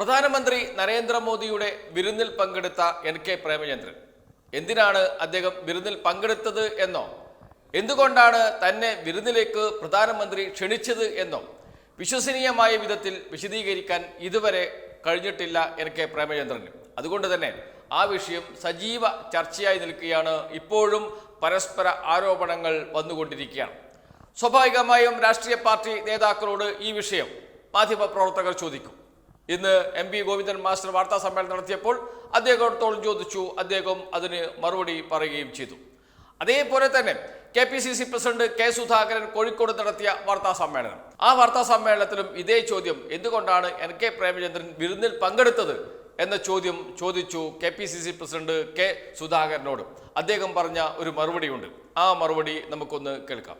പ്രധാനമന്ത്രി നരേന്ദ്രമോദിയുടെ വിരുന്നിൽ പങ്കെടുത്ത എൻ കെ പ്രേമചന്ദ്രൻ. എന്തിനാണ് അദ്ദേഹം വിരുന്നിൽ പങ്കെടുത്തത് എന്നോ? എന്തുകൊണ്ടാണ് തന്നെ വിരുന്നിലേക്ക് പ്രധാനമന്ത്രി ക്ഷണിച്ചത് എന്നോ? വിശ്വസനീയമായ വിധത്തിൽ വിശദീകരിക്കാൻ ഇതുവരെ കഴിഞ്ഞിട്ടില്ല എൻ കെ പ്രേമചന്ദ്രന്. അതുകൊണ്ട് തന്നെ ആ വിഷയം സജീവ ചർച്ചയായി നിൽക്കുകയാണ്. ഇപ്പോഴും പരസ്പര ആരോപണങ്ങൾ വന്നുകൊണ്ടിരിക്കുകയാണ്. സ്വാഭാവികമായും രാഷ്ട്രീയ പാർട്ടി നേതാക്കളോട് ഈ വിഷയം മാധ്യമപ്രവർത്തകർ ചോദിക്കും. ഇന്ന് എം പി ഗോവിന്ദൻ മാസ്റ്റർ വാർത്താ സമ്മേളനം നടത്തിയപ്പോൾ അദ്ദേഹത്തോളം ചോദിച്ചു. അദ്ദേഹം അതിന് മറുപടി പറയുകയും ചെയ്തു. അതേപോലെ തന്നെ K P C C president K Sudhakaran Kozhikode നടത്തിയ വാർത്താ സമ്മേളനം. ആ വാർത്താ സമ്മേളനത്തിലും ഇതേ ചോദ്യം എന്തുകൊണ്ടാണ് എൻ കെ പ്രേമചന്ദ്രൻ വിരുന്നിൽ പങ്കെടുത്തത് എന്ന ചോദ്യം ചോദിച്ചു K P C C president K സുധാകരനോട്. അദ്ദേഹം പറഞ്ഞ ഒരു മറുപടിയുണ്ട്. ആ മറുപടി നമുക്കൊന്ന് കേൾക്കാം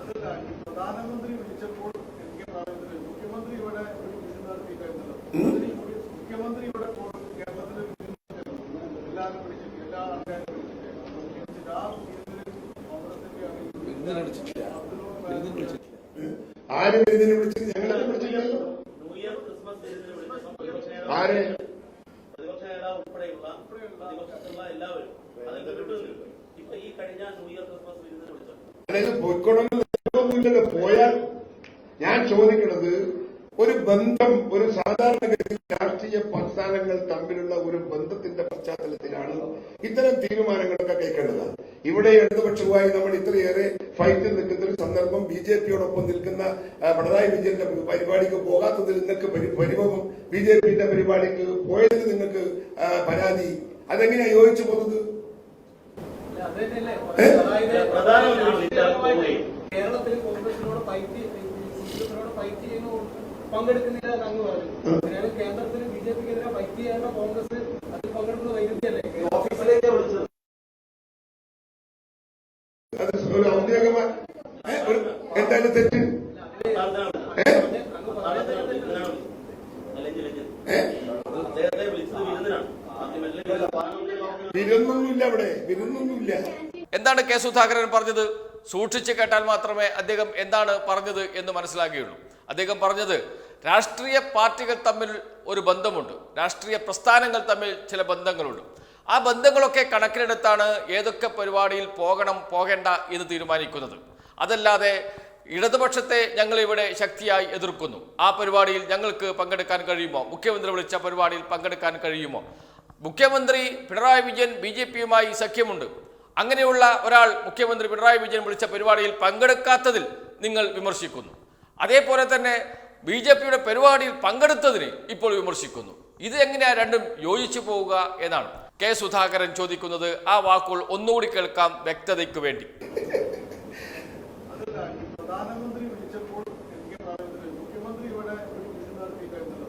അതല്ല, ഈ പ്രധാനമന്ത്രി വിളിച്ചപ്പോൾ എനിക്ക് പ്രാധാന്യം മുഖ്യമന്ത്രി ഇവിടെ ഒരു വിരുന്ന് നടത്തിയിട്ടായിരുന്നല്ലോ മുഖ്യമന്ത്രി മുഖ്യമന്ത്രി ഇവിടെ ഇപ്പോൾ കേരളത്തിൽ എല്ലാവരും വിളിച്ചിട്ട് എല്ലാ ആൾക്കാരും വിളിച്ചിട്ട് വിളിച്ചിട്ട് ആ വിരുന്നിൽ കോൺഗ്രസിന്റെ ആര് വിരുന്നിന് വിളിച്ചത് ഞങ്ങളെ വിളിച്ചില്ലല്ലോ ന്യൂ ഇയർ ക്രിസ്മസ് വിരുന്നിന് വിളിച്ച ആര് പ്രതിപക്ഷ നേതാവ് ഉൾപ്പെടെയുള്ള പ്രതിപക്ഷത്തുള്ള എല്ലാവരും അതൊക്കെ വിട്ടു ഇപ്പൊ ഈ കഴിഞ്ഞ ന്യൂ ഇയർ ക്രിസ്മസ് വിരുന്നിന് വിളിച്ചു അതായത് പോയിക്കൊണ്ടെന്ന് നിർബന്ധമൊന്നുമില്ലല്ലോ പോയാൽ ഞാൻ ചോദിക്കുന്നത് ഒരു ബന്ധം ഒരു സാധാരണഗതി രാഷ്ട്രീയ പ്രസ്ഥാനങ്ങൾ തമ്മിലുള്ള ഒരു ബന്ധത്തിന്റെ പശ്ചാത്തലത്തിലാണ് ഇത്തരം തീരുമാനങ്ങളൊക്കെ കൈക്കൊണ്ടത് ഇവിടെ ഇടതുപക്ഷവുമായി നമ്മൾ ഇത്രയേറെ ഫൈറ്റിൽ നിൽക്കുന്ന ഒരു സന്ദർഭം ബി ജെ പിയോടൊപ്പം നിൽക്കുന്ന പിണറായി വിജയന്റെ പരിപാടിക്ക് പോകാത്തതിൽ നിങ്ങൾക്ക് പരി- പരിഭവം ബി ജെ പിന്റെ പരിപാടിക്ക് പോയതിൽ നിങ്ങൾക്ക് പരാതി. അതെങ്ങനെയാ യോജിച്ചു പോകുന്നത്? കേരളത്തിൽ കോൺഗ്രസിനോട് ഫൈറ്റ് കോൺഗ്രസിനോട് ഫൈറ്റ് ചെയ്യുന്ന പങ്കെടുക്കുന്നില്ല എന്ന് അങ്ങ് പറഞ്ഞു കേന്ദ്രത്തിൽ ബി ജെ പിക്കെതിരെ ഫൈറ്റ് ചെയ്യാനുള്ള കോൺഗ്രസ് അതിൽ പങ്കെടുക്കുന്ന വൈരുദ്ധ്യല്ലേ ഓഫീസിലേക്ക് വിളിച്ചത് അത് ഒരു ഔദ്യോഗികമായ ഏ, ഒരു എന്തായാലും തെറ്റ് ഏ? നേരത്തെ വിളിച്ചത് വിരുന്നിനാണ് ആദ്യം അല്ലെങ്കിൽ പ്രധാനമന്ത്രി അവിടെ എന്താണ് കെ സുധാകരൻ പറഞ്ഞത്? സൂക്ഷിച്ച് കേട്ടാൽ മാത്രമേ അദ്ദേഹം എന്താണ് പറഞ്ഞത് എന്ന് മനസ്സിലാക്കുകയുള്ളൂ അദ്ദേഹം പറഞ്ഞത് രാഷ്ട്രീയ പാർട്ടികൾ തമ്മിൽ ഒരു ബന്ധമുണ്ട്. രാഷ്ട്രീയ പ്രസ്ഥാനങ്ങൾ തമ്മിൽ ചില ബന്ധങ്ങളുണ്ട്. ആ ബന്ധങ്ങളൊക്കെ കണക്കിലെടുത്താണ് ഏതൊക്കെ പരിപാടിയിൽ പോകണം പോകേണ്ട എന്ന് തീരുമാനിക്കുന്നത്. അതല്ലാതെ ഇടതുപക്ഷത്തെ ഞങ്ങൾ ഇവിടെ ശക്തിയായി എതിർക്കുന്നു. ആ പരിപാടിയിൽ ഞങ്ങൾക്ക് പങ്കെടുക്കാൻ കഴിയുമോ? മുഖ്യമന്ത്രി വിളിച്ച പരിപാടിയിൽ പങ്കെടുക്കാൻ കഴിയുമോ? മുഖ്യമന്ത്രി പിണറായി വിജയൻ ബി ജെ പിയുമായി സഖ്യമുണ്ട്. അങ്ങനെയുള്ള ഒരാൾ മുഖ്യമന്ത്രി പിണറായി വിജയൻ വിളിച്ച പരിപാടിയിൽ പങ്കെടുക്കാത്തതിൽ നിങ്ങൾ വിമർശിക്കുന്നു. അതേപോലെ തന്നെ ബി ജെ പിയുടെ പരിപാടിയിൽ പങ്കെടുത്തതിന് ഇപ്പോൾ വിമർശിക്കുന്നു. ഇത് എങ്ങനെയാണ് രണ്ടും യോജിച്ചു പോവുക എന്നാണ് കെ സുധാകരൻ ചോദിക്കുന്നത്. ആ വാക്കുകൾ ഒന്നുകൂടി കേൾക്കാം വ്യക്തതയ്ക്ക് വേണ്ടി അതല്ല, ഈ പ്രധാനമന്ത്രി വിളിച്ചപ്പോൾ എനിക്ക് പ്രാധാന്യം മുഖ്യമന്ത്രി ഇവിടെ ഒരു വിരുന്ന് നടത്തിയിട്ടായിരുന്നല്ലോ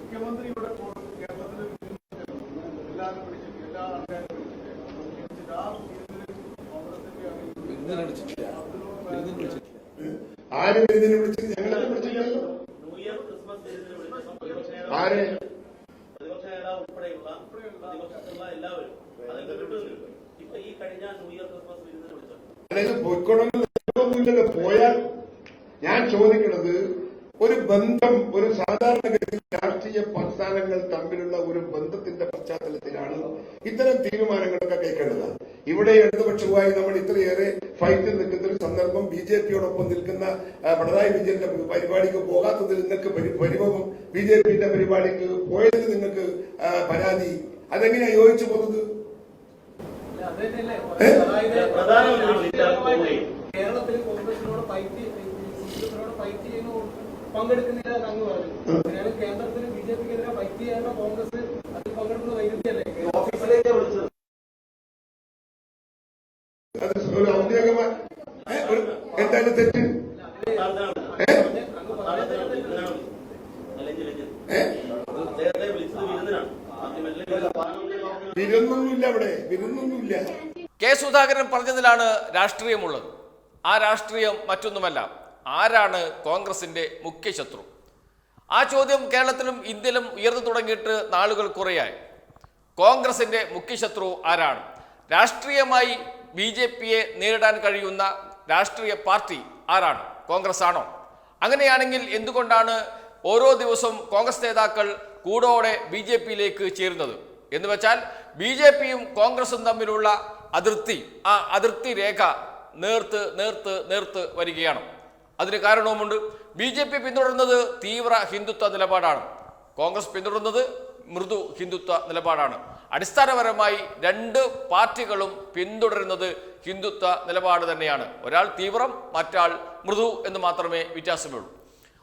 മുഖ്യമന്ത്രി ഇവിടെ ഇപ്പോൾ കേരളത്തിൽ എല്ലാവരും വിളിച്ചിട്ട് എല്ലാ ആൾക്കാരും വിളിച്ചിട്ട് വിളിച്ചിട്ട് ആ കോൺഗ്രസിന്റെ ആര് വിരുന്നിന് വിളിച്ചത് ഞങ്ങളെ വിളിച്ചില്ലല്ലോ? ആര്? പ്രതിപക്ഷ നേതാവ് ഉൾപ്പെടെയുള്ള പ്രതിപക്ഷത്തുള്ള എല്ലാവരും ഇപ്പൊ ഈ കഴിഞ്ഞ ന്യൂ ഇയർ ക്രിസ്മസ് വിരുന്നിന് വിളിച്ചു പോയാൽ ഞാൻ ചോദിക്കുന്നത് ഒരു ബന്ധം ഒരു സാധാരണഗതി രാഷ്ട്രീയ പ്രസ്ഥാനങ്ങൾ തമ്മിലുള്ള ഒരു ബന്ധത്തിന്റെ പശ്ചാത്തലത്തിലാണ് ഇത്തരം തീരുമാനങ്ങളൊക്കെ കൈക്കൊണ്ടത്. ഇവിടെ ഇടതുപക്ഷവുമായി നമ്മൾ ഇത്രയേറെ ഫൈറ്റിൽ നിൽക്കുന്ന ഒരു സന്ദർഭം ബി ജെ പിയോടൊപ്പം നിൽക്കുന്ന പിണറായി വിജയന്റെ പരിപാടിക്ക് പോകാത്തതിൽ നിങ്ങൾക്ക് പരി- പരിഭവം ബി ജെ പിന്റെ പരിപാടിക്ക് പോയതിൽ നിങ്ങൾക്ക് പരാതി. അതെങ്ങനെയാ യോജിച്ചു പോകുന്നത്? കേരളത്തിൽ കോൺഗ്രസിനോട് ഫൈറ്റ് ഫൈറ്റ് ചെയ്യുന്ന പങ്കെടുക്കുന്നില്ല എന്ന് പറഞ്ഞു. കേന്ദ്രത്തിൽ ബി ജെ പിക്കെതിരെ ഫൈറ്റ് ചെയ്യാനുള്ള കോൺഗ്രസ് അതിൽ പങ്കെടുക്കുന്ന വൈരുദ്ധ്യല്ലേ ഓഫീസിലേക്ക് വിളിച്ചത് അത് ഒരു ഔദ്യോഗികമായ ഏ, ഒരു എന്തായാലും തെറ്റ് അല്ലെങ്കിൽ ഏ? നേരത്തെ വിളിച്ചത് വിരുന്നിനാണ് ആദ്യം അല്ലെങ്കിൽ തെറ്റ്? അവിടെ. കെ സുധാകരൻ പറഞ്ഞതിലാണ് രാഷ്ട്രീയമുള്ളത്. ആ രാഷ്ട്രീയം മറ്റൊന്നുമല്ല. ആരാണ് കോൺഗ്രസിന്റെ മുഖ്യ ശത്രു? ആ ചോദ്യം കേരളത്തിലും ഇന്ത്യയിലും ഉയർന്നു തുടങ്ങിയിട്ട് നാളുകൾ കുറയായി. കോൺഗ്രസിന്റെ മുഖ്യ ശത്രു ആരാണ്? രാഷ്ട്രീയമായി ബി ജെ പിയെ നേരിടാൻ കഴിയുന്ന രാഷ്ട്രീയ പാർട്ടി ആരാണ്? കോൺഗ്രസ് ആണോ? അങ്ങനെയാണെങ്കിൽ എന്തുകൊണ്ടാണ് ഓരോ ദിവസവും കോൺഗ്രസ് നേതാക്കൾ കൂടോടെ ബി ജെ പിയിലേക്ക് ചേരുന്നത്? എന്ന് വെച്ചാൽ ബി ജെ പിയും കോൺഗ്രസും തമ്മിലുള്ള അതിർത്തി ആ അതിർത്തി രേഖ നേർത്ത് നേർത്ത് നേർത്ത് വരികയാണ്. അതിന് കാരണവുമുണ്ട്. ബി ജെ പി പിന്തുടരുന്നത് തീവ്ര ഹിന്ദുത്വ നിലപാടാണ്. കോൺഗ്രസ് പിന്തുടരുന്നത് മൃദു ഹിന്ദുത്വ നിലപാടാണ്. അടിസ്ഥാനപരമായി രണ്ട് പാർട്ടികളും പിന്തുടരുന്നത് ഹിന്ദുത്വ നിലപാട് തന്നെയാണ്. ഒരാൾ തീവ്രം മറ്റാൾ മൃദു എന്ന് മാത്രമേ വ്യത്യാസമുള്ളൂ.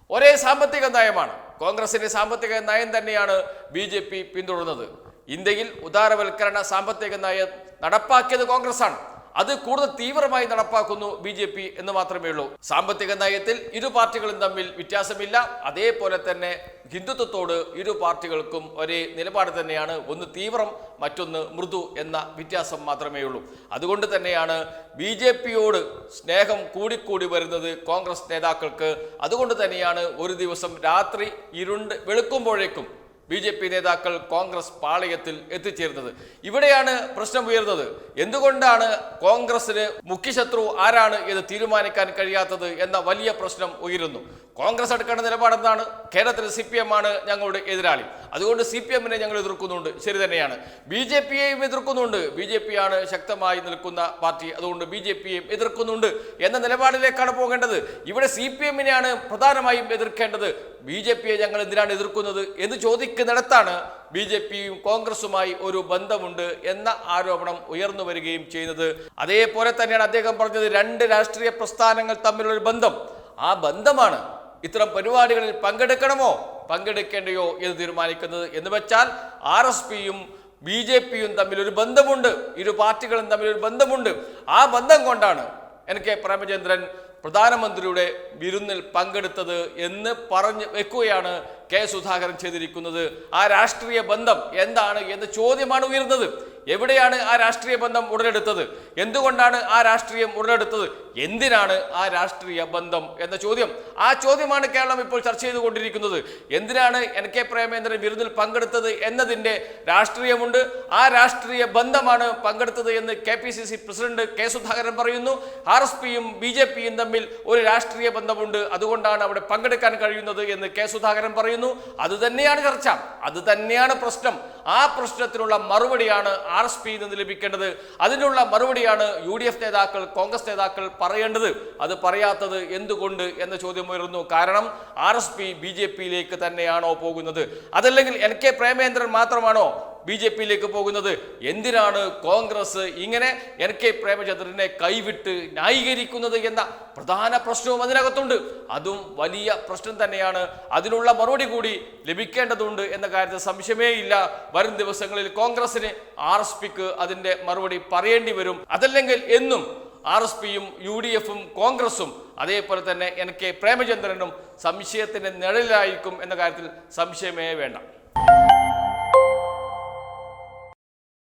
ഒരേ സാമ്പത്തിക നയമാണ്. കോൺഗ്രസിന്റെ സാമ്പത്തിക നയം തന്നെയാണ് ബി ജെ പി പിന്തുടരുന്നത്. ഇന്ത്യയിൽ ഉദാരവൽക്കരണ സാമ്പത്തിക നയം നടപ്പാക്കിയത് കോൺഗ്രസാണ്. അത് കൂടുതൽ തീവ്രമായി നടപ്പാക്കുന്നു ബി ജെ പി എന്ന് മാത്രമേ ഉള്ളൂ. സാമ്പത്തിക നയത്തിൽ ഇരു പാർട്ടികളും തമ്മിൽ വ്യത്യാസമില്ല. അതേപോലെ തന്നെ ഹിന്ദുത്വത്തോട് ഇരു പാർട്ടികൾക്കും ഒരേ നിലപാട് തന്നെയാണ്. ഒന്ന് തീവ്രം മറ്റൊന്ന് മൃദു എന്ന വ്യത്യാസം മാത്രമേ ഉള്ളൂ. അതുകൊണ്ട് തന്നെയാണ് ബി ജെ പിയോട് സ്നേഹം കൂടിക്കൂടി വരുന്നത് കോൺഗ്രസ് നേതാക്കൾക്ക്. അതുകൊണ്ട് തന്നെയാണ് ഒരു ദിവസം രാത്രി ഇരുണ്ട് വെളുക്കുമ്പോഴേക്കും ബി ജെ പി നേതാക്കൾ കോൺഗ്രസ് പാളയത്തിൽ എത്തിച്ചേരുന്നത് ഇവിടെയാണ് പ്രശ്നം ഉയർന്നത്. എന്തുകൊണ്ടാണ് കോൺഗ്രസിന് മുഖ്യശത്രു ആരാണ് എന്ന് തീരുമാനിക്കാൻ കഴിയാത്തത് എന്ന വലിയ പ്രശ്നം ഉയരുന്നു. കോൺഗ്രസ് എടുക്കേണ്ട നിലപാടെന്താണ്? കേരളത്തിൽ സി പി എം ആണ് ഞങ്ങളുടെ എതിരാളി. അതുകൊണ്ട് സി പി എമ്മിനെ ഞങ്ങൾ എതിർക്കുന്നുണ്ട്. ശരി തന്നെയാണ്. ബി ജെ പിയെയും എതിർക്കുന്നുണ്ട്. ബി ജെ പി ആണ് ശക്തമായി നിൽക്കുന്ന പാർട്ടി. അതുകൊണ്ട് ബി ജെ പിയെയും എതിർക്കുന്നുണ്ട് എന്ന നിലപാടിലേക്കാണ് പോകേണ്ടത്. ഇവിടെ സി പി എമ്മിനെയാണ് പ്രധാനമായും എതിർക്കേണ്ടത്. ബി ജെ പിയെ ഞങ്ങൾ എന്തിനാണ് എതിർക്കുന്നത് എന്ന് ചോദിക്കുന്നിടത്താണ് ബി ജെ പിയും കോൺഗ്രസുമായി ഒരു ബന്ധമുണ്ട് എന്ന ആരോപണം ഉയർന്നു വരികയും ചെയ്യുന്നത്. അതേപോലെ തന്നെയാണ് അദ്ദേഹം പറഞ്ഞത് രണ്ട് രാഷ്ട്രീയ പ്രസ്ഥാനങ്ങൾ തമ്മിലുള്ള ബന്ധം. ആ ബന്ധമാണ് ഇത്തരം പരിപാടികളിൽ പങ്കെടുക്കണമോ? പങ്കെടുക്കേണ്ടയോ എന്ന് തീരുമാനിക്കുന്നത് എന്ന് വെച്ചാൽ ആർ എസ് പിയും ബി ജെ പിയും തമ്മിൽ ഒരു ബന്ധമുണ്ട്. ഇരു പാർട്ടികളും തമ്മിൽ ഒരു ബന്ധമുണ്ട്. ആ ബന്ധം കൊണ്ടാണ് എൻ കെ പ്രേമചന്ദ്രൻ പ്രധാനമന്ത്രിയുടെ വിരുന്നിൽ പങ്കെടുത്തത് എന്ന് പറഞ്ഞു വെക്കുകയാണ് കെ സുധാകരൻ ചെയ്തിരിക്കുന്നത് ആ രാഷ്ട്രീയ ബന്ധം എന്താണ് എന്ന ചോദ്യമാണ് ഉയർന്നത്. എവിടെയാണ് ആ രാഷ്ട്രീയ ബന്ധം ഉടലെടുത്തത്? എന്തുകൊണ്ടാണ് ആ രാഷ്ട്രീയം ഉടലെടുത്തത്? എന്തിനാണ് ആ രാഷ്ട്രീയ ബന്ധം എന്ന ചോദ്യം? ആ ചോദ്യമാണ് കേരളം ഇപ്പോൾ ചർച്ച ചെയ്തുകൊണ്ടിരിക്കുന്നത്. എന്തിനാണ് എൻ കെ പ്രേമേന്ദ്രൻ വിരുന്നിൽ പങ്കെടുത്തത് എന്നതിന്റെ രാഷ്ട്രീയമുണ്ട്. ആ രാഷ്ട്രീയ ബന്ധമാണ് പങ്കെടുത്തത് എന്ന് K P C C president K Sudhakaran പറയുന്നു. ആർ എസ് പിയും ബി ജെ പിയും തമ്മിൽ ഒരു രാഷ്ട്രീയ ബന്ധമുണ്ട്. അതുകൊണ്ടാണ് അവിടെ പങ്കെടുക്കാൻ കഴിയുന്നത് എന്ന് കെ സുധാകരൻ പറയുന്നു. അത് തന്നെയാണ് ചർച്ച അത് തന്നെയാണ് പ്രശ്നം. ആ പ്രശ്നത്തിനുള്ള മറുപടിയാണ് ആർ എസ് പിയിൽ നിന്ന് ലഭിക്കേണ്ടത്. അതിനുള്ള മറുപടിയാണ് യു ഡി എഫ് നേതാക്കൾ കോൺഗ്രസ് നേതാക്കൾ പറയേണ്ടത്. അത് പറയാത്തത് എന്തുകൊണ്ട് എന്ന ചോദ്യം ഉയരുന്നു കാരണം R S P B J പിയിലേക്ക് തന്നെയാണോ പോകുന്നത്? അതല്ലെങ്കിൽ എൻ കെ പ്രേമേന്ദ്രൻ മാത്രമാണോ ബി ജെ പിയിലേക്ക് പോകുന്നത്? എന്തിനാണ് കോൺഗ്രസ് ഇങ്ങനെ എൻ കെ പ്രേമചന്ദ്രനെ കൈവിട്ട് ന്യായീകരിക്കുന്നത് എന്ന പ്രധാന പ്രശ്നവും അതിനകത്തുണ്ട്. അതും വലിയ പ്രശ്നം തന്നെയാണ്. അതിനുള്ള മറുപടി കൂടി ലഭിക്കേണ്ടതുണ്ട് എന്ന കാര്യത്തിൽ സംശയമേ ഇല്ല. വരും ദിവസങ്ങളിൽ കോൺഗ്രസിന് ആർ എസ് പിക്ക് അതിന്റെ മറുപടി പറയേണ്ടി വരും. അതല്ലെങ്കിൽ എന്നും ആർ എസ് പിയും യു ഡി എഫും കോൺഗ്രസും അതേപോലെ തന്നെ എൻ കെ പ്രേമചന്ദ്രനും സംശയത്തിന്റെ നിഴലിലായിരിക്കും എന്ന കാര്യത്തിൽ സംശയമേ വേണ്ട.